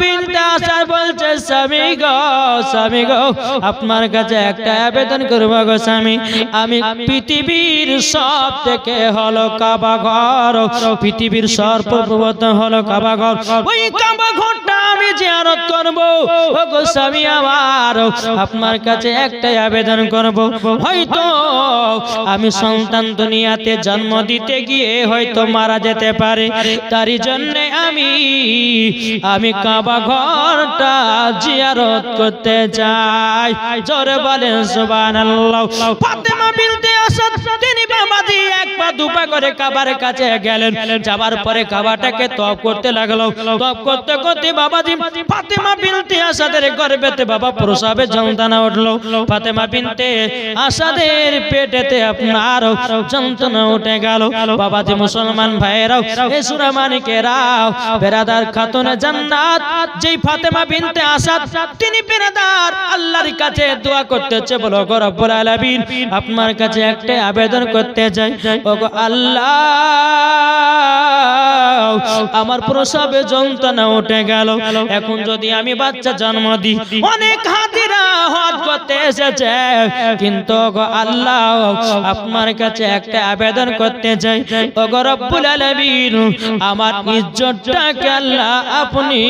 বিনতে আসার বলছে, স্বামী গো স্বামী গো, আপনার কাছে একটা আবেদন করব গো স্বামী। আমি পৃথিবীর সব থেকে হলো কাবা ঘর, পৃথিবীর সর্বপ্রবর্তন হলো কাবা ঘর। ওই কাবা ঘরটা আমি জিয়ারত করব। ও গো স্বামী আমার, আপনার কাছে একটাই আবেদন করব। হয়তো আমি সন্তান দুনিয়াতে জন্ম দিতে গিয়ে হয়তো মারা যেতে পারে। তারই জন্য আমি আমি কাবা ঘরটা জিয়ারত করতে চাই জোরে বলেন সুবহানাল্লাহ। ফাতেমা বিনতে আসাদ তিনি বাবাজি এক পা দুপা করে কাবার কাছে গেলেন। যাবার পরে কাবাটাকে তপ করতে লাগল। তপ করতে করতে বাবাজি ফাতেমা বিনতে আসাদের গর্ভেতে বাবা প্রসাবে যন্ত্রণা উঠল। ফাতেমা বিনতে আসাদের পেটেতে আপনার যন্ত্রণা উঠে গেল। বাবাজি মুসলমান ভাইয়েরাও, এ সুরামানিকেরাও বেরাদার খাতুনে জান্নাত, যেই ফাতেমা বিনতে আসাদ, তিনি বেরাদার, আল্লাহর কাছে দোয়া করতেছে বলো গো রব্বুল আলামিন। আপনার কাছে একটা আবেদন করতে চাই। আল্লাহ আমার প্রসবে যন্ত্রণা উঠে গেল। এখন যদি আমি বাচ্চা জন্ম দিই অনেক হাতিরা হজ করতে এসেছে। কিন্তু আল্লাহ, আপনার কাছে একটা আবেদন করতে চাই। আমার ইজ্জতটাকে আল্লাহ আপনি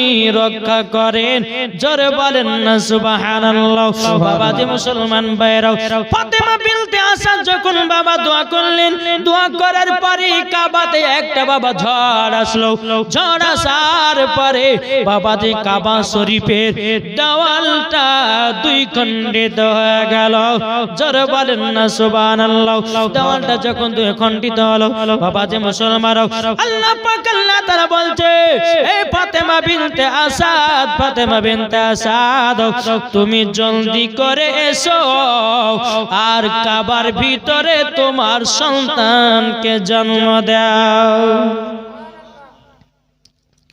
রক্ষা করেন। জোরে বলেন না, সুবহানাল্লাহ। বাবাজি মুসলমান ভাইরাও ফাতেমা বিনতে আসাদ যখন বাবা দোয়া করলেন, দোয়া করার পরে কাবাতে একটা বাবা ঝড় আসলো। ঝড় আসার পরে বাবাজি কাবা শরীফের দেওয়ালটা দুই খণ্ডিত হয়ে গেল। জোরে বলেন না, সুবহানাল্লাহ। দেওয়ালটা যখন দুই খণ্ডিত হলো মুসলমান আল্লাহ পাক, আল্লাহ তাআলা বলছে, এই ফাতেমা বিনতে আসাদ, ফাতেমা বিনতে আসাদ তুমি জলদি করে এসো। আর কাবার ভিতরে তোমার সন্তানকে জন্ম দাও।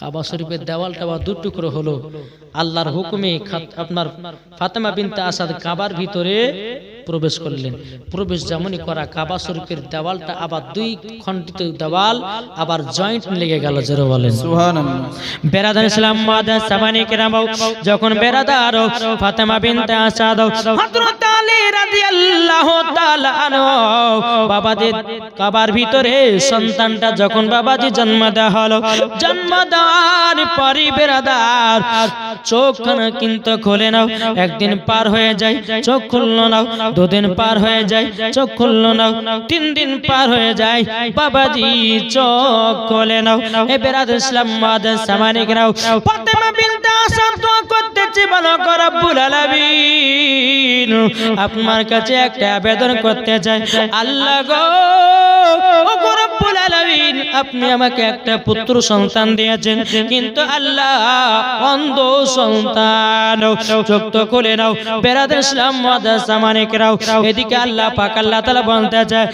কাবা শরীফের দেওয়ালটা বা দু টুকরো হলো। আল্লাহর হুকুমে আপনার ফাতেমা বিনতে আসাদ কাবার ভিতরে প্রবেশ করলেন। প্রবেশ যেমনই করা কাবা শরীফের দেওয়ালটা আবার দুই খণ্ডিত দেওয়াল আবার জয়েন্ট লেগে গেল জোরে বলেন। বেরাদার ইসলাম কেরামাও যখন বেরাদার ফাতেমা বিনতে আসাদ হযরত আলী রাদিয়াল্লাহু তাআলা আনহু বাবাজি কাবার ভিতরে সন্তানটা যখন বাবাজি জন্ম দেওয়া হলো জন্ম দেওয়ার পরই বেরাদার চোখ কিন্তু খুলে নাও একদিন পার হয়ে যায় চোখ খুললো নাও দুদিন পার হয়ে যায়, চোখ খুললো নাও তিন দিন পার হয়ে যায়, বাবাজি চোখ খুলে নাও। এ বেরাদার ইসলাম মাদার সামানি কেরাও ফাতেমা বিনতে আসাদ দোয়া করতেছি, বলো রব্বুল আলামিন। আপনার কাছে একটা আবেদন করতে চাই। আল্লাহ গো আপনি আমাকে একটা পুত্র সন্তান দিয়েছেন, কিন্তু আল্লাহ অন্ধ সন্তান। চোখ তো খুলে নাও। বেরাদ ইসলাম মাদ্রাসা মানিকরাও এদিকে আল্লাহ পাক আল্লাহ তাআলা বলতে চায়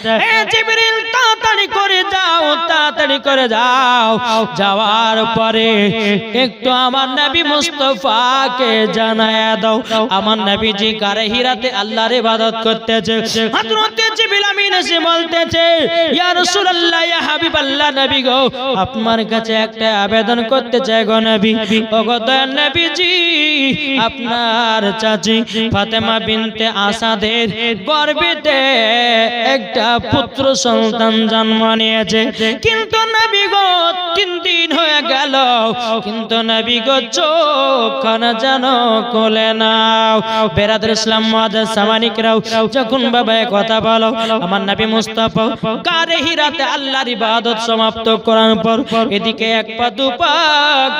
যাও, তাড়াতাড়ি করে যাও। যাওয়ার পরে একটু আমার নবী মুস্তফাকে জানায় দাও। আমার নবীজি কারে হিরাতে আল্লাহর ইবাদত করতেছে। হযরত জিবরিল আমিন এসে বলতেছে, ইয়া রাসূলুল্লাহ, ইয়া হাবিবাল্লাহ, নবী গো, আপনার কাছে একটা আবেদন করতে চাই গো নবী। ও গো দয়ার নবীজি, আপনার চাচি ফাতেমা বিনতে আসাদের গর্ভেতে একটা পুত্র সন্তান জন্ম নিয়েছে। কিন্তু নবী গো, তিন দিন হয়ে গেল। কিন্তু নবী গো চোখ যেন কোলে নাও। বেরাদুল ইসলাম মাদার সামানিকরাও যখন বাবা কথা বলো, আমার নবী মুস্তাফা কারে হিরাতে আল্লাহর ইবাদত সমাপ্ত করার পর এদিকে এক পা দুপা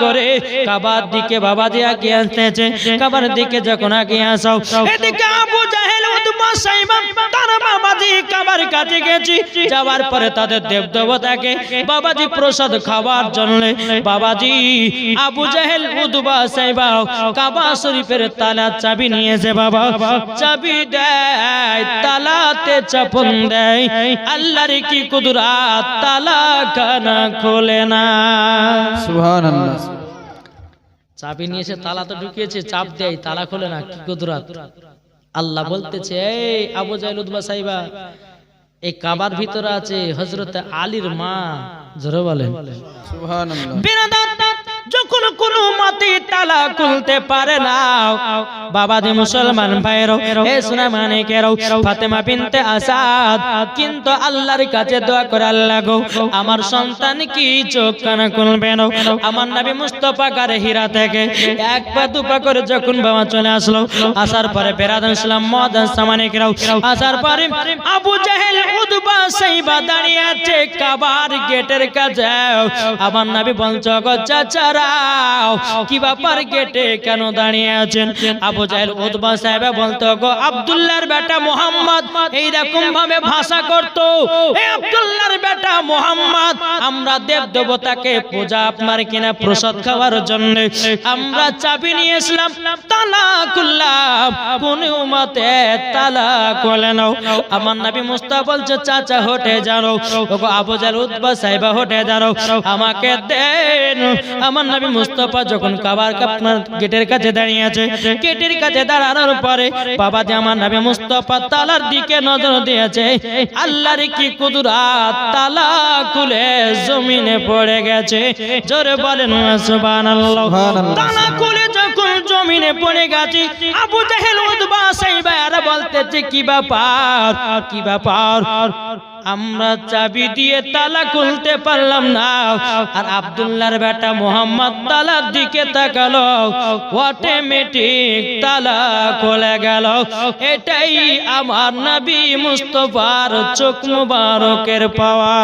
করে কাবার দিকে বাবা দিয়ে আগে আসতেছে। কাবার দিকে যখন আগে আসাও এদিকে আবু জাহেল উতবা সাইবা তারা বাবাজি কাবার কাছে গেছি। যাওয়ার পরে তাদের দেব দেবতাকে বাবাজি প্রসাদ খাওয়ার জন্য। বাবাজি আবু জাহেল সাইবা কাবা শরীফের তালা চাবি নিয়েছে বাবা। চাবি দেয় তালাতে চাপন দেয়। আল্লাহর কি কুদরাত তালা খানা খোলে না। সুবহানাল্লাহ। চাবি তালা তো ঢুকিয়েছে চাপ দেয় তালা খোলে না কি কুদরাত। আল্লাহ বলতেছে এই আবু জাহেল উতবা সাইবা এই কাবার ভিতরে আছে হজরত আলীর মা। জোরে বলেন। যখন কোনো মতে তালা খুলতে পারে না। বাবা দি মুসলমান ভাইরও এ সোনা মানিকেরও ফাতেমা বিনতে আসাদ। কিন্তু আল্লাহর কাছে দোয়া করে আল্লাহ গো, আমার সন্তান কি চোখ কানা খুলবে না? আমার নবী মুস্তফা কারে হীরা থেকে এক পা দু পা করে যখন বাবা চলে আসলো, আসার পরে বেরাদান ইসলাম মদান সামানিকরাও আসার পরে আবু জাহেল উদবা সাইবা দাঁড়িয়ে আছে কাবার গেটের কাছে। আমার নবী বলছো গো চাচারাও, কি ব্যাপার গেটে কেন দাঁড়িয়ে আছেন? আবু জাহেল উদবা সাহেবা বলতো গো আব্দুল্লাহর বেটা মোহাম্মদ এই রকম ভাবে ভাষা আব্দুল্লাহর বেটা মোহাম্মদ, আমরা দেব দেবতাকে পূজা আপনার কিনা প্রসাদ খাওয়ার জন্য আমরা চাবি তালা খুললাম তালা আমার নবী মুস্তা বলছে, চাচা, হটে জানো ওগো, আবু উদ্বা সাহেবা, হটে জানো আমাকে দেন। আমার নবী মুস্তফা যখন কাবার আপনার গেটের কাছে দাঁড়িয়ে আছে গেটের কাছে দাঁড়ানোর পরে বাবা যে আমার নবী মুস্তফা তালার দিকে নজর দিয়েছে আল্লাহর কি কুদরাত? তালা খুলে জমিনে পড়ে গেছে। জোরে বলেন সুবহানাল্লাহ। তালা খুলে যখন জমিনে পড়ে গেছে আবু জাহেল উদ্বা সাইবা বলতেছে কি ব্যাপার? কি ব্যাপার? আমরা চাবি দিয়ে তালা খুলতে পারলাম না। আর আব্দুল্লাহর বেটা মোহাম্মদ তালার দিকে তাকালো। অটোমেটিক তালা খুলে গেল। এটাই আমার নবী মুস্তফার চোখ মুবারকের পাওয়া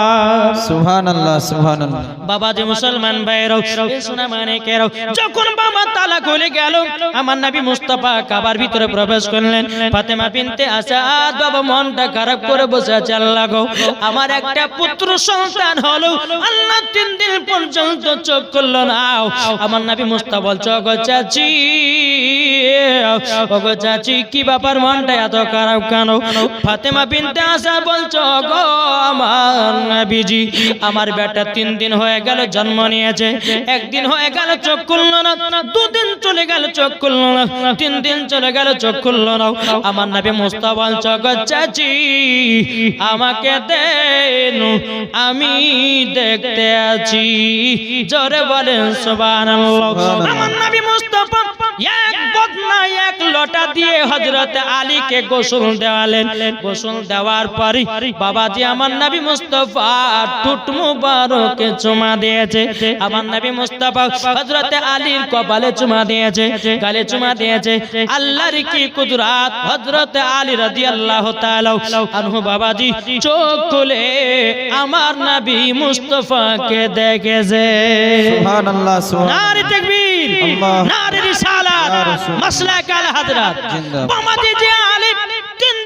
সুবহানাল্লাহ সুবহানাল্লাহ। বাবাজি মুসলমান ভাইরাও সোনা মানিকেরাও যখন বাবা তালা খুলে গেল আমার নবী মুস্তাফা কাবার ভিতরে প্রবেশ করলেন। ফাতেমা বিনতে আসাদ বাবা মনটা খারাপ করে বসে আছে আল্লাহ গো। আমার একটা পুত্র সন্তান হলো। আল্লাহ তিন দিন পর্যন্ত চোখ করল না। আমার নবী মুস্তা বলছো গো চাচি ও গো চাচি, কি ব্যাপার? মনটা এত খারাপ কেন? ফাতেমা বিনতে আসা বলছো গো আমার নবীজি, আমার বেটা তিন দিন হয়ে গেল, জন্ম নিয়েছে। একদিন হয়ে গেল, চোখ খুললো না। দুদিন চলে গেল, চোখ খুললো না। তিন দিন চলে গেল, চোখ খুললো না। আমার নবী মুস্তা বলছো গো চাচি, আমাকে দেন আমি দেখতে আছি। জরে বলেন সুবহানাল্লাহ। আমার নবী মুস্তাফা লোটা দিয়ে হযরত আলীকে গোসল দেওয়ালেন। গোসল দেওয়ার পরে বাবাজি আমার নবী মুস্তাফা টুট মুবারকে চুমা দিয়েছে। আমার নবী মুস্তাফা হযরত আলীর কপালে চুমা দিয়েছে গালে চুমা দিয়েছে। আল্লাহর কি কুদরত? হযরত আলী রাদিয়াল্লাহু তাআলা আনহু বাবাজি চোখ খুলে আমার নবী মুস্তাফাকে দেখেছে। সুবহানাল্লাহ সুবহানাল্লাহ। নারে তাকবীর আল্লাহ। নারে রিসালাত মাসলাক আল হাজরাত জিন্দাবাদ। বাবাতে যে আলিম তিন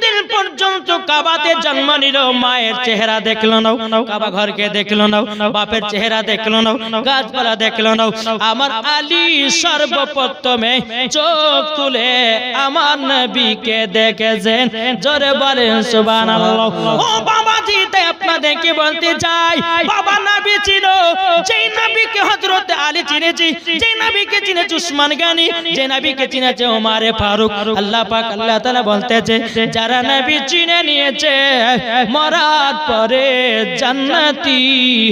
দিন পর্যন্ত কাবাতে জন্ম নিল, মায়ের চেহারা দেখল না কাবা ঘরকে দেখল না বাপের চেহারা দেখল না গাছপালা দেখল না আমার আলী সর্বপ্রথমে চোখ তুলে আমার নবীকে দেখেছেন। জোরে বলেন, সুবহানাল্লাহ। ও বাবাজি, তাই আপনাদেরকে বলতে চাই, বাবা নবী ছিল, যেই নবীকে হযরত আলী চিনেছি, যেই নবীকে চিনেছে উসমান গানি যে নবীকে চিনেছে ওমারে ফারুক। আল্লাহ পাক, আল্লাহ তাআলা বলতেছে, যারা নবী চিনে নিয়েছে। মরার পরে জান্নাতি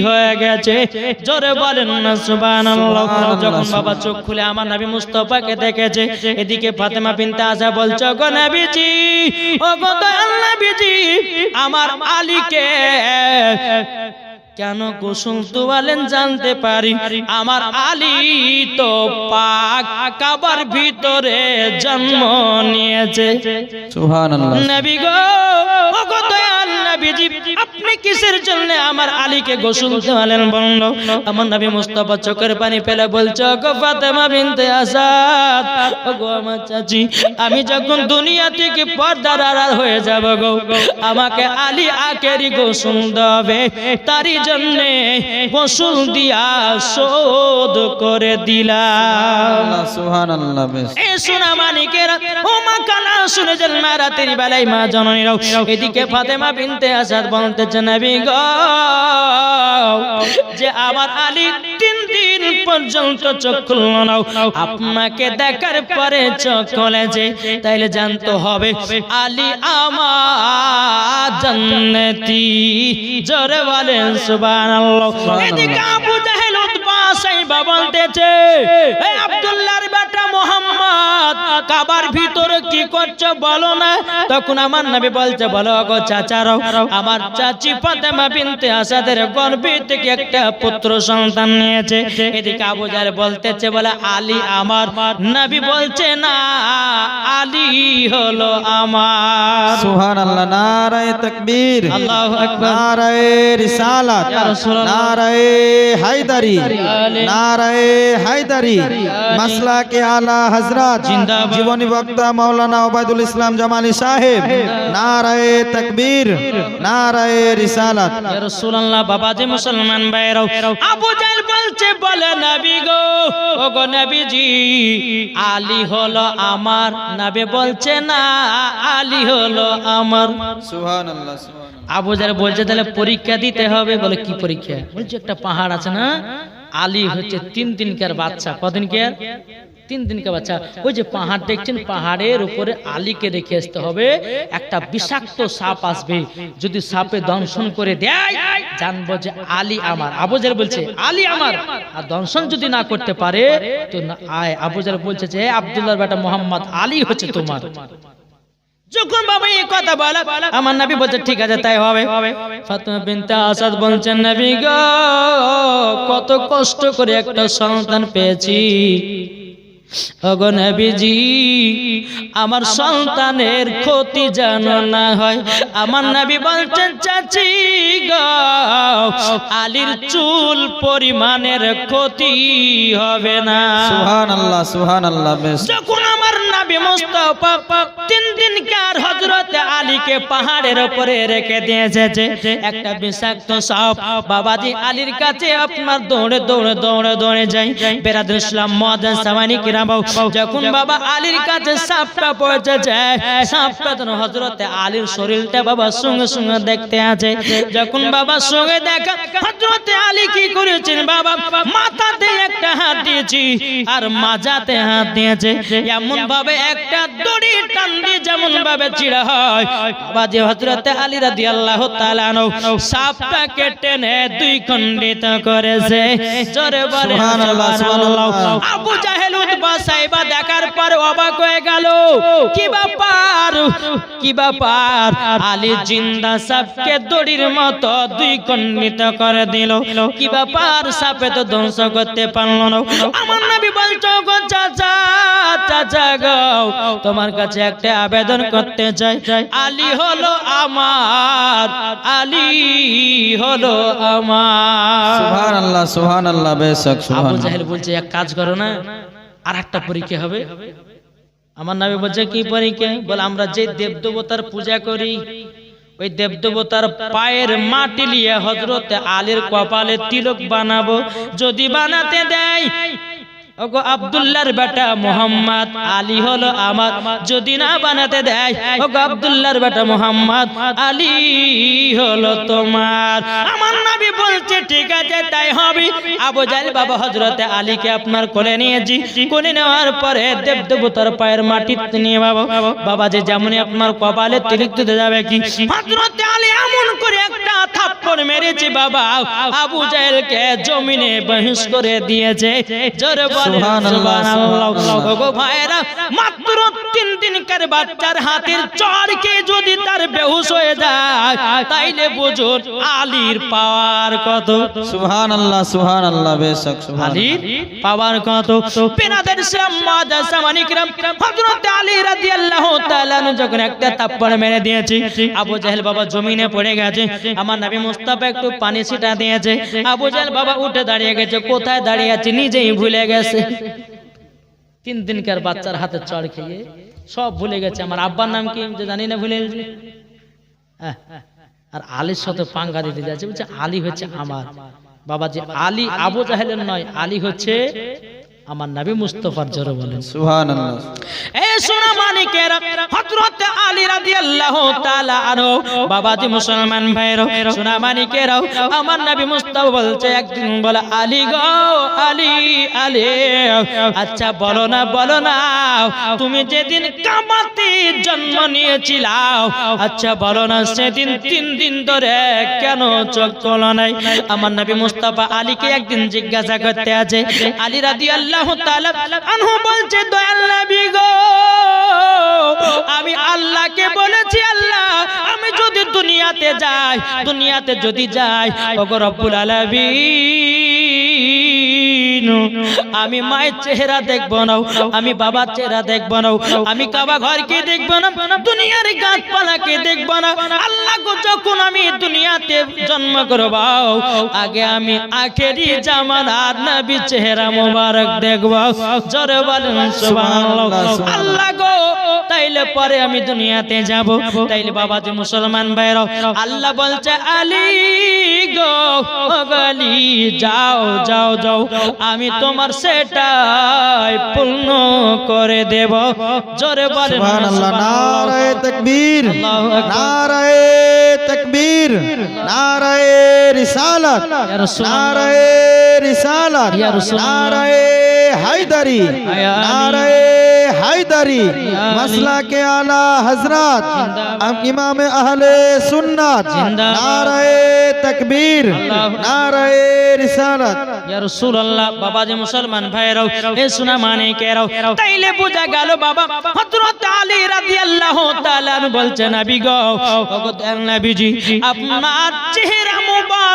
হয়ে গেছে। জোরে বলেন না সুবহানাল্লাহ। যখন বাবা চোখ খুলে আমার নবী মুস্তাফাকে দেখেছে এদিকে ফাতেমা বিনতে আসা বলছো গো নবীজি ও গো দয়াল নবীজি আমার আলীকে কেন গোসল তোয়ালেন জানতে পারি? আমার আলী তো পাক কাবার ভিতরে জন্ম নিয়েছে। সুবহানাল্লাহ। নবী গো কিসের জন্য আমার আলীকে গোসল দেওয়ালেন বলল আমার নবী মুস্তাফা চোখের পানি ফেলে বলছো গো ফাতেমা বিনতে আসাদ গো আমার চাচি আমি যখন দুনিয়া থেকে পর্দার আড়াল হয়ে যাব গো আমাকে আলী আকেরি গোসল দেবে। তারই জন্য গোসল দিয়া শোধ করে দিলাম। সুবহানাল্লাহ বেশ। এ সোনা মানিকের ও মা কানা শুনে যান রাতের বেলায় মা জননীরাও। এদিকে ফাতেমা বিনতে আসাদ বলতেছে নবী গো যে আমার আলী তিন দিন পর্যন্ত চোখ খুলল না। আপনাকে দেখার পরে চোখ খুলেছে তাইলে জানতে হবে আলী আমার জান্নাতি। জোরে বলেন সুবহানাল্লাহ। এদিকে আবু জাহেল উতবা সাইবা বলতেছে এ আব্দুল্লাহর বেটা মোহাম্মদ। কাবার ভিতরে কি করছ বলো না? তখন আমার নবী বলছে বলো গো চাচারাও আমার চাচি ফাতেমা বিনতে আসাদের গর্ভে থেকে একটা পুত্র সন্তান নিয়েছে। এদিকে আবু জাহেল বলতেছে বলে আলী আমার। নবী বলছে না আলী হলো আমার। সুবহানাল্লাহ নারায়ে তাকবীর আল্লাহু আকবার। নারায়ে রিসালাত ইয়া রাসূলুল্লাহ। নারায়ে হায়দারি নারায়ে হায়দারি মাসলাকে আলা জিন্দাবাদ। জীবনী বক্তা মাওলানা ওবায়দুল ইসলাম জামালি সাহেব নারায়ে তাকবীর নারায়ে রিসালাত। ইয়া রাসূলুল্লাহ বাবা বাবাজি মুসলমান ভাইরাও আবু জাহেল বলছে বলে নবী গো ও গো নবীজি আলী হলো আমার। নবী বলছে না আলী হলো আমার। সুবহানাল্লাহ সুবহানাল্লাহ। আবু জাহেল বলছে তাহলে পরীক্ষা দিতে হবে বলে কি পরীক্ষা? বলছে একটা পাহাড় আছে না আলী হচ্ছে তিন দিনকার বাচ্চা। কদিনকার? তিন দিনকার বাচ্চা, ওই যে পাহাড় দেখছেন, পাহাড়ের উপরে আলীকে রেখে আসতে হবে, একটা বিষাক্ত সাপ আসবে, যদি সাপে দংশন করে দেয়, জানব যে আলী আমার। আবুজার বলছে, আলী আমার। আর দংশন যদি না করতে পারে, তো আয় আবুজার বলছে যে আব্দুল্লাহর বেটা মোহাম্মদ, আলী হচ্ছে তোমার। যখন বাবা আমার নবী বলছে, ঠিক আছে, তাই হবে। ফাতেমা আসাদ বলছেন, নবী গো, কত কষ্ট করে একটা সন্তান পেয়েছি। ওগো নবীজি আমার সন্তানের ক্ষতি যেন না হয়। আমার নবী বলছেন চাচি গো আলীর চুল পরিমাণের ক্ষতি হবে না। সুবহানাল্লাহ সুবহানাল্লাহ বেশ। যখন আমার নবী মুস্তাফা তিন দিন কার হযরত আলীকে পাহাড়ের উপরে রেখে দিয়েছে একটা বিষাক্ত সাপ। বাবাজি আলীর কাছে আপনার দৌড়ে দৌড়ে দৌড়ে দৌড়ে যাই। বেরাদুল ইসলাম মহাজন সামানি কিরাম যখন বাবা আলীর কাছে সাপটা পৌঁছে যায় সাপটা তখন হযরত আলীর শরীরটা বাবা সঙ্গে সঙ্গে দেখতে আছে। যখন বাবা সঙ্গে দেখা হযরত আলী কি করেছেন বাবা? মাথাতে একটা হাত দিয়েছি আর মাজাতে হাত দিয়েছে। এমন ভাবে একটা দড়ি টান দিয়ে যেমন ভাবে চিড়া হয়। বাবা যে হযরতে আলী রাদিয়াল্লাহু তাআলা আনহু সাপটাকে টেনে দুই খণ্ডিত করেছে। জোরে বলে। আবু জাহেল উতবা সাইবা দেখার পর অবাক হয়ে গেল। কি ব্যাপার? কি ব্যাপার? আলী জিন্দা সাপকে দড়ির মতো দুই খণ্ডিত করে দিল। কি ব্যাপার? সাপে তো ধ্বংস করতে পারল না। আমার নবী বলছো গো চাচা চাচা গো তোমার কাছে একটা আবেদন করতে চাই। আলী হলো আমার আলী হলো আমার। সুবহানাল্লাহ সুবহানাল্লাহ বেশ আবু সুবহানাল্লাহ। জাহেল বলছে এক কাজ করো না আর একটা পরীক্ষা হবে। আমার নামে বলছে কি পরীক্ষা? বলে আমরা যে দেবদেবতার পূজা করি ওই দেবদেবতার পায়ের মাটি নিয়ে হজরত আলীর কপালে তিলক বানাবো। যদি বানাতে দেয় ওগো আব্দুল্লাহর বেটা মোহাম্মদ, আলী হলো আমার যদি না বানাতে দেয়, ওগো আব্দুল্লাহর বেটা মোহাম্মদ, আলী হলো তোমার। আমার নবী বলছে, ঠিক আছে, তাই হবে। আবু জাহেল বাবা হযরতে আলীকে আপনার কোলে নিয়েছি। কোলে নেওয়ার পরে দেব দেবতার পায়ের মাটি নিয়ে বাবা বাবা যে যেমনই আপনার কপালে তিলক দিতে যাবে কি? হযরতে আলী এমন করে একটা থাপ্পড় মেরেছে বাবা। আবু জাহেলকে জমিনে বহিষ করে দিয়েছে। জোরে সুবহানাল্লাহ, সুবহানাল্লাহ। সুবহানাল্লাহ। ভাইরা মাত্র তিন দিনকার বাচ্চার হাতের চরকে যদি তার বেহুশ হয়ে যায় তাইলে বুঝুন আলীর পাওয়ার কত। সুবহানাল্লাহ সুবহানাল্লাহ বেশ সুবহানাল্লাহ। আলীর পাওয়ার কত। পেনাদের ইসলাম সামানিকরাম হযরত আলী রাদিয়াল্লাহু তাআলা যখন একটা থাপ্পড় মেরে দিয়েছে আবু জাহেল বাবা জমিনে পড়ে গেছে আমার নবী মুস্তাফা একটু পানি ছিটা দিয়েছে আবু জাহেল বাবা উঠে দাঁড়িয়ে গেছে কোথায় দাঁড়িয়ে আছে নিজেই ভুলে গেছে। তিন দিনকার বাচ্চার হাতে চড় খেয়ে সব ভুলে গেছে। আমার আব্বার নাম কি? জানি না ভুলে গেছে। হ্যাঁ, আর আলীর সাথে পাঙ্গা দিতে যাচ্ছে। বলছে আলী হচ্ছে আমার। বাবা যে আলী আবু জাহেলের নয় আলী হচ্ছে আমার নবী মুস্তফার জোরে বলেন। সুবহানাল্লাহ। এ সোনা মানিকের হযরত আলী রাদিয়াল্লাহু তাআলা আনহু বাবাজি মুসলমান ভাইরা সোনা মানিকের আমার নবী মুস্তাফা বলছে একদিন বলে আলী গো আলী আলী আচ্ছা বলো না বলো না তুমি যেদিন কামাতে জন্ম নিয়েছিলাও আচ্ছা বলো না সেদিন তিন দিন ধরে কেন চোখ খোলো নাই? আমার নবী মুস্তাফা আলীকে একদিন জিজ্ঞাসা করতে আছে আলী রাদিয়াল্লাহু তাআলা আনহু বলছে, দয়াল নবী গো, আমি আল্লাহকে বলেছি, আল্লাহ, আমি যদি দুনিয়াতে যাই, দুনিয়াতে যদি যাই, ওগো রব্বুল আলামিন আমি মায়ের চেহারা দেখব না। আমি বাবার চেহারা দেখব না। আমি কাবা ঘর ঘরকে দেখব না। দুনিয়ার গাছপালাকে দেখব না। আল্লাহ যখন আমি দুনিয়াতে জন্ম করব, আগে আমি আখেরি জামানার নবী চেহারা মোবারক দেখব। জোরে বলেন, সুবহানাল্লাহ। আল্লাহ গো, তাইলে পরে আমি দুনিয়াতে যাব। তাইলে বাবা যে মুসলমান ভাইরা আল্লাহ বলছে, আলী গো, ও গো আলী যাও যাও যাও। আমি তোমার সেটাই পূর্ণ করে দেব জোরে বলেন সুবহানাল্লাহ নারায়ে তাকবীর আল্লাহু আকবার। নারায়ে তাকবীর নারায়ে রিসালাত ইয়া রাসূলুল্লাহ। নারায়ে রিসালাত ইয়া রাসূলুল্লাহ। নারায়ে হায়দারি নারায়ে হায়দারি আমিন। মাসলা के आला हजरत जिंदाबाद। इमाम अहले सुन्नत जिंदाबाद। नाराए तकबीर अल्लाह। नाराए रिसालत ইয়া রাসূলুল্লাহ বাবা যে মুসলমান ভাইরাও এ সোনা মানে কেরাও তাইলে বোঝা গেল বাবা হযরত আলী রাদিয়াল্লাহু তাআলা আনহু বলছেন নবী গো ওগো দয়াল নবীজি আপনার চেহারা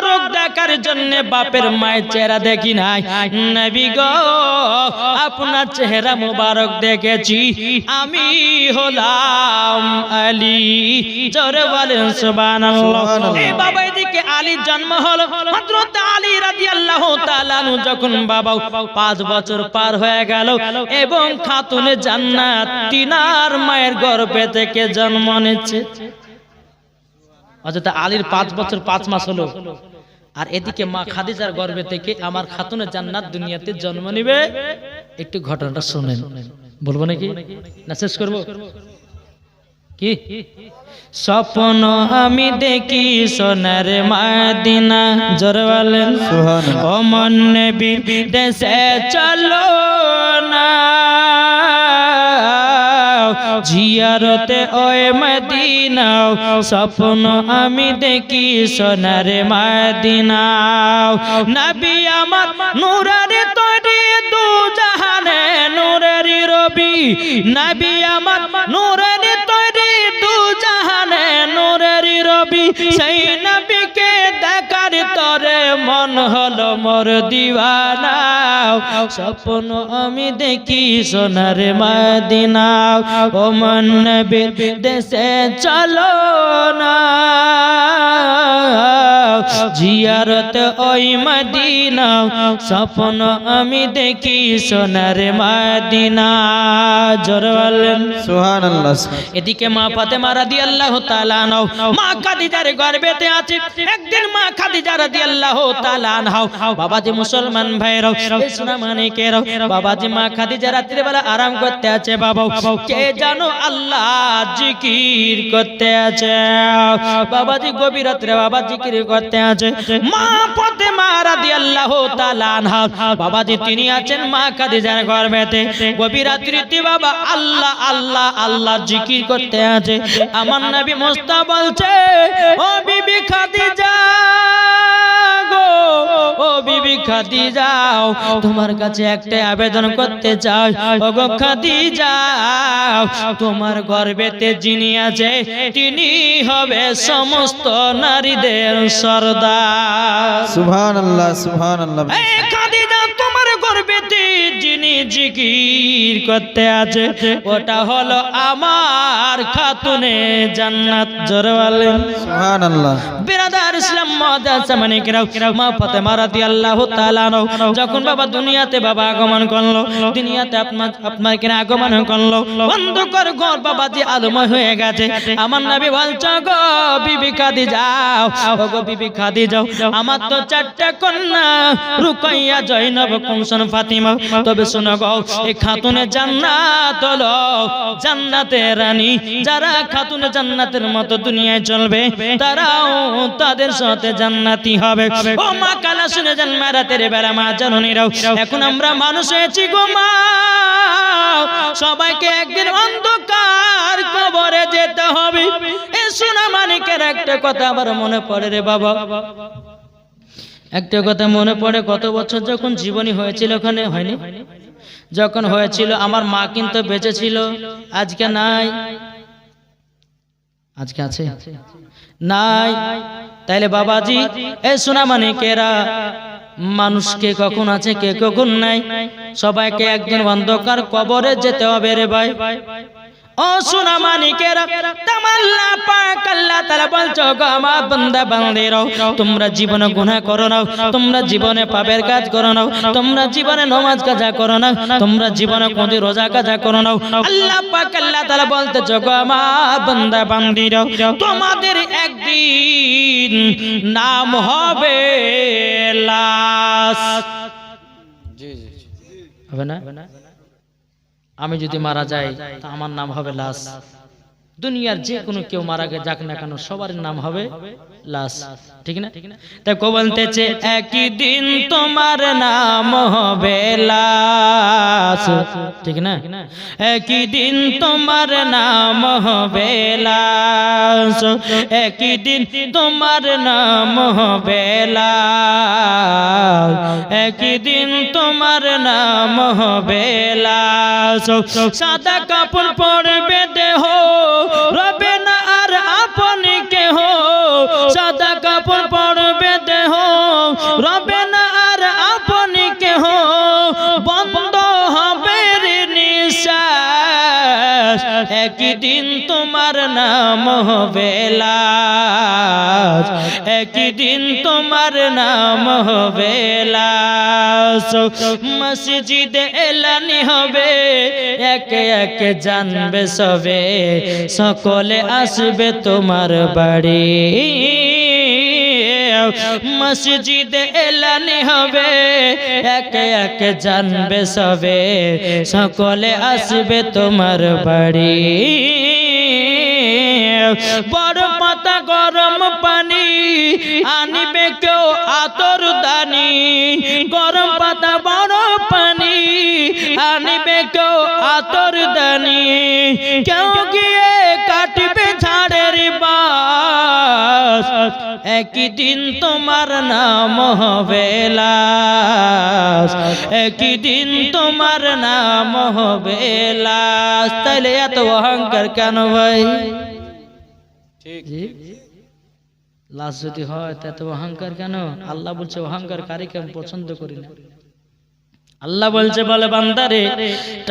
মুবারক দেখার জন্য বাপের মায়ের চেহারা দেখি নাই। নবী গো আপনার চেহারা মুবারক দেখেছি। আমি হলাম আলী জোরে বলেন সুবহানাল্লাহ। এই বাবা এদিকে আলীর জন্ম হলো। হযরত আলী রাদিয়াল্লাহু তাআলা আনহু যখন বাবা পাঁচ বছর পার হয়ে গেল এবং খাতুনে জান্নাত তিনার মায়ের গর্ভে থেকে জন্ম নিচ্ছে। অর্থাৎ আলীর পাঁচ বছর পাঁচ মাস হলো। আর এদিকে মা খাদিজার গর্বে থেকে আমার খাতুনে জান্নাত দুনিয়াতে জন্ম নিবে। একটু ঘটনাটা শুনেন। বলব নাকি? না শেষ করব? কি? স্বপ্ন আমি দেখি সোনার মাদিনা জোরে বলেন। অমন নেবি দেশে চলো। জিয়ারতে ওয়ে মদিনা স্বপ্ন আমি দেখি সোনার মদিনা নবী আমার নূরের তৈরি দু জাহানে, নূরের রবি। নবী আমার নূরের তৈরি জাহানে নূরের রবি সেই নবীকে দেখার তরে মন হলো মোর দিওয়ানা। স্বপ্ন আমি দেখি সোনার মদিনা। ও মন নবীর দেশে চলো না। জিয়ারত ওই মদিনা স্বপ্ন আমি দেখি সোনার মদিনা। জোর বলেন এদিকে মা ফাতে ফাতেমা রাদিয়াল্লাহু তাআলা আনহু। মা খাদিজার গর্ভেতে আছে। একদিন মা খাদিজা রাদিয়াল্লাহু তাআলা আনহু। বাবাজি মুসলমান ভাইরাও এই সোনা মানিকেরাও, বাবাজি মা খাদিজা রাত্রে বেলা আরাম করতে আছে বাবা কে জানো আল্লাহ জিকির করতে আছে। বাবাজি গভীর রাত্রে বাবা জিকির করতে আছে। মা ফাতেমা রাদিয়াল্লাহু তাআলা আনহা। বাবাজি তিনি আছেন মা খাদিজার গর্ভেতে। গভীর রাত্রিতে বাবা আল্লাহ আল্লাহ আল্লাহ জিকির করতে আছে। আমার নবী মোস্তা বলছে ও বিবি ও বিবি খাদি যাও তোমার কাছে একটা আবেদন করতে চাও ও গো খাদি যাও তোমার গর্বেতে যিনি আছে তিনি হবে সমস্ত নারীদের সর্দার। সুবহানাল্লাহ সুবহানাল্লাহ। খাদি যাও তোমার করবে যিনি জিকির করতে আছে। ওটা হলো আমার খাতুনে জান্নাত। জোরওয়ালে সুবহানাল্লাহ। বিরাদার ইসলাম মাদাসামানি কিরাও। মা ফাতেমা রাদিয়াল্লাহু তাআলা নও যখন বাবা দুনিয়াতে বাবা আগমন করল দুনিয়াতে আপনার আপনার কিনা আগমন করল বন্ধ কর ঘর বাবা জি আলোময় হয়ে গেছে। আমার নবী বলছ গো বিবি কাদি যাও গো বিবি কাদি যাও আমার তো চারটা কন্যা রুকাইয়া জয়নব কুমস কুমসন ফাতিমা, তবে শোনো গো, এই খাতুনে জান্নাত হলো জান্নাতের রানী। যারা খাতুনে জান্নাতের মতো দুনিয়ায় চলবে, তারাও তাদের সাথে জান্নাতি হবে। ও মা কালা, শুনে যান মারা তেরে বেড়া মা জননীরাও। এখন আমরা মানুষ হয়েছি গো মা। সবাইকে একদিন অন্ধকার কবরে যেতে হবে। এ সোনা মানিকের একটা কথা আবার মনে পড়ে রে বাবা। একটা কথা মনে পড়ে, কত বছর যখন জীবনী হয়েছিল ওখানে, হয়নি? যখন হয়েছিল, আমার মা কিন্তু বেঁচে ছিল, আজকে নাই। আজকে আছে? নাই। তাইলে বাবাজি, এ সোনা মানে কেরা মানুষকে কখন আছে, কে কখন নাই? সবাইকে একদিন অন্ধকার কবরে যেতে হবে রে ভাই। ও সোনা মানিকেরা তামাল্লা পাক আল্লাহ তাআলা বলছো গো আমার বান্দা বান্দিরাও তোমরা জীবনে গুনাহ করো না তোমরা জীবনে পাপের কাজ করো না তোমরা জীবনে নামাজ কাজা করো না তোমরা জীবনে কোনদিন রোজা কাজা করো না। আল্লাহ পাক আল্লাহ তাআলা বলতেছো গো আমার বান্দা বান্দিরাও তোমাদের একদিন নাম হবে লাশ। হবে না? আমি যদি মারা যাই তা আমার নাম হবে লাশ। দুনিয়ার যে কোনো কেউ মারা গে যাক না কেন সবার নাম হবে লাশ ঠিক না? তাই কো বলতেছে একই দিন তোমার নাম হবে লাশ। ঠিক না? একই দিন তোমার নাম হবে লাশ। একই দিন তোমার নাম হবে লাশ। একই দিন তোমার নাম হবে লাশ। সাদা কাপড় পরবে দেহ নাম হবে একই দিন তোমার নাম হবে মসজিদে এলানি হবে, একে একে জানবে সবে। সকলে আসবে তোমার বাড়ি। মসজিদে এলানি হবে, একে একে জানবে সবে। সকলে আসবে তোমার বাড়ি। বড় পাতা গরম পানি, আনিবে কেউ আতর দানি। গরম পাতা বড় পানি, আনিবে কেউ আতর দানি। কেউ গিয়ে বাস একই দিন তোমার নাম হবে লাশ একই দিন তোমার নাম হবে লাশ। তাইলে এত অহংকার কেন ভাই? জি? লাশ যদি হয় তা এত অহংকার কেন? আল্লাহ বলছে অহংকার কারিকে আমি পছন্দ করি না। আল্লাহ বলছে, বলে বান্দারে,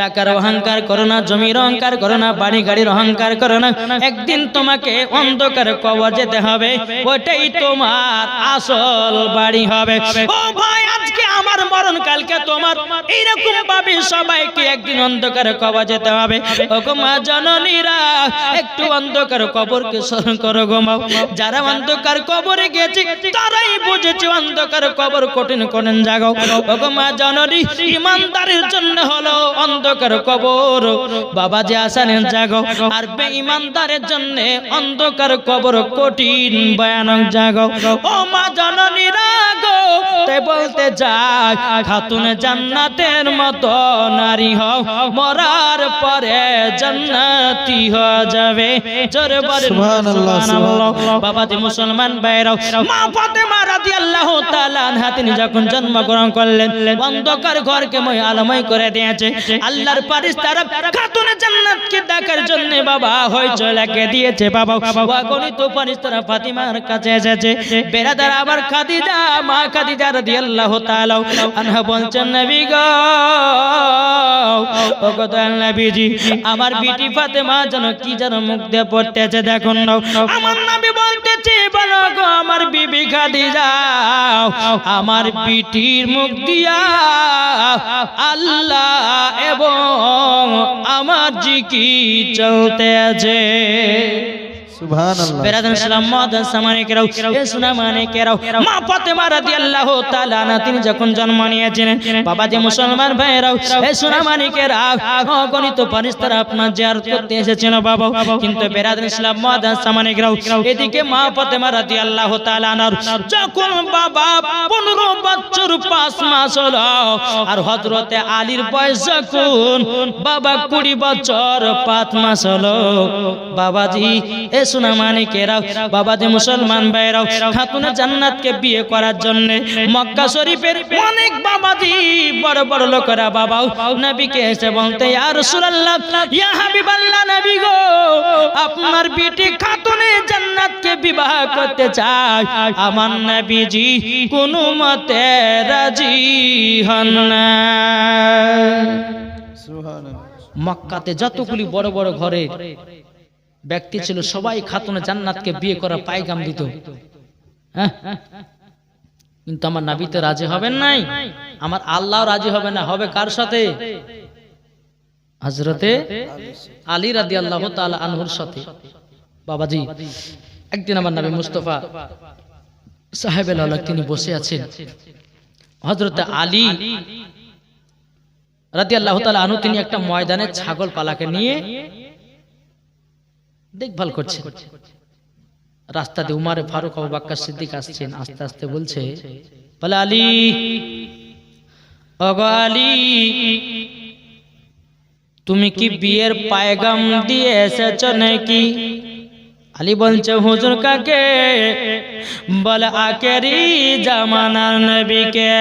টাকার অহংকার করো না, জমির অহংকার করো না, বাড়ি গাড়ির অহংকার করো না। একদিন তোমাকে অন্ধকার কওয়া যেতে হবে ওটাই তোমার আসল বাড়ি হবে। ও ভাই মরণ কালকে তোমার এইরকম ভাবে সবাইকে একদিন অন্ধকার কবর যেতে হবে। ও গো মা জননীরা, একটু অন্ধকার কবরকে স্মরণ করো গো মা। যারা অন্ধকার কবরে গেছে, তারাই বুঝেছে অন্ধকার কবর কঠিন কঠিন জাগাও ও গো মা জননী, ইমানদারের জন্য হলো অন্ধকার কবর। বাবা যে আসানের জাগাও আর বেঈমানদারের জন্য অন্ধকার কবর কঠিন, ভয়ানক জাগাও ও মা জননীরা রাগো তাই বলতে যাই খাতুন জান্নাতের মতো নারী হও। মরার পরে জান্নাতি হয়ে যাবে। জোরে বলে সুবহানাল্লাহ, সুবহানাল্লাহ। বাবাজি মুসলমান ভাইরাও মা ফাতেমা রাদিয়াল্লাহু তাআলা আনহা তিনি যখন জন্মগ্রহণ করলেন অন্ধকার ঘরকে মই আলোময় করে দিয়েছে। আল্লাহর ফারিস্তারা খাতুনে জান্নাতকে দেখার জন্য বাবা হইচই লাগিয়ে দিয়েছে। বাবা অগণিত ফারিস্তারা ফাতিমার কাছে এসেছে। বেরাদার আবার খাদিজা মা খাদিজা রাদিয়াল্লাহু তাআলা আমার বিটি ফাতেমা যেন কি যেন মুখ দিয়ে পড়তেছে, দেখুন আমার বলতেছে, বলো গো, আমার বিবি খাদিজা, আমার বিটির মুখ দিয়া আল্লাহ এবং আমার জিকি চলতে আছে সুবহানাল্লাহ। বেরাদান সালাম মাদান সামানে কেরাও। এ সুনা মানে কেরাও। মা ফাতেমা রাদিয়াল্লাহু তাআলা না তিনি যখন জন্ম নিয়েছিলেন বাবা যে মুসলমান ভাইরাও এ সুনা মানে কেরাও। অগণিত ফেরেশতারা আপনার জিয়ারত করতে এসেছেন বাবা। কিন্তু বেরাদান সালাম মাদান সামানে কেরাও। এদিকে মা ফাতেমা রাদিয়াল্লাহু তাআলা নার যখন বাবা 15 বছর 5 মাস হলো আর হযরতে আলীর বয়স যখন বাবা 20 বছর 5 মাস হলো বাবাজি এ সোনা মানিকেরাও বাবা যে মুসলমান ভাইরাও খাতুনে জান্নাতকে বিয়ে করার জন্য মক্কা শরীফের অনেক বাবাজি বড় বড় লোকেরা বাবা নবীকে এসে বলতে ইয়া রাসূলুল্লাহ ইয়া হাবিবাল্লাহ নবী গো আপনার বিটি খাতুনে জান্নাতকে বিবাহ করতে চায়। আমার নবীজি কোনো মতে রাজি হন না। সুবহানাল্লাহ। মক্কাতে যতগুলি বড় বড় ঘরের ব্যক্তি ছিল, সবাই খাতুনে জান্নাতকে বিয়ে করা পায়গাম দিত। হ্যাঁ? কিন্তু আমার নাবিতে রাজি হবেন নাই। আমার আল্লাহ রাজি হবে না। হবে কার সাথে? হজরতে আলী রাদি আল্লাহ আনহুর সাথে। বাবাজি, একদিন আমার নবী মুস্তফা সাহেব তিনি বসে আছেন। হজরতে আলী রাদি আল্লাহ তালা আনু তিনি একটা ময়দানে ছাগল পালাকে নিয়ে দেখভাল করছেন রাস্তা দিয়ে উমারে, ফারুক, আবু বাক্কার সিদ্দিক আসছেন, আস্তে আস্তে বলছে, বলে আলী, ওগো আলী, তুমি কি বিয়ের পায়গাম দিয়ে এসেছ নাকি? আলী বলছে, হুজুর কাকে? বলে আকেরি জামানার নবীকে।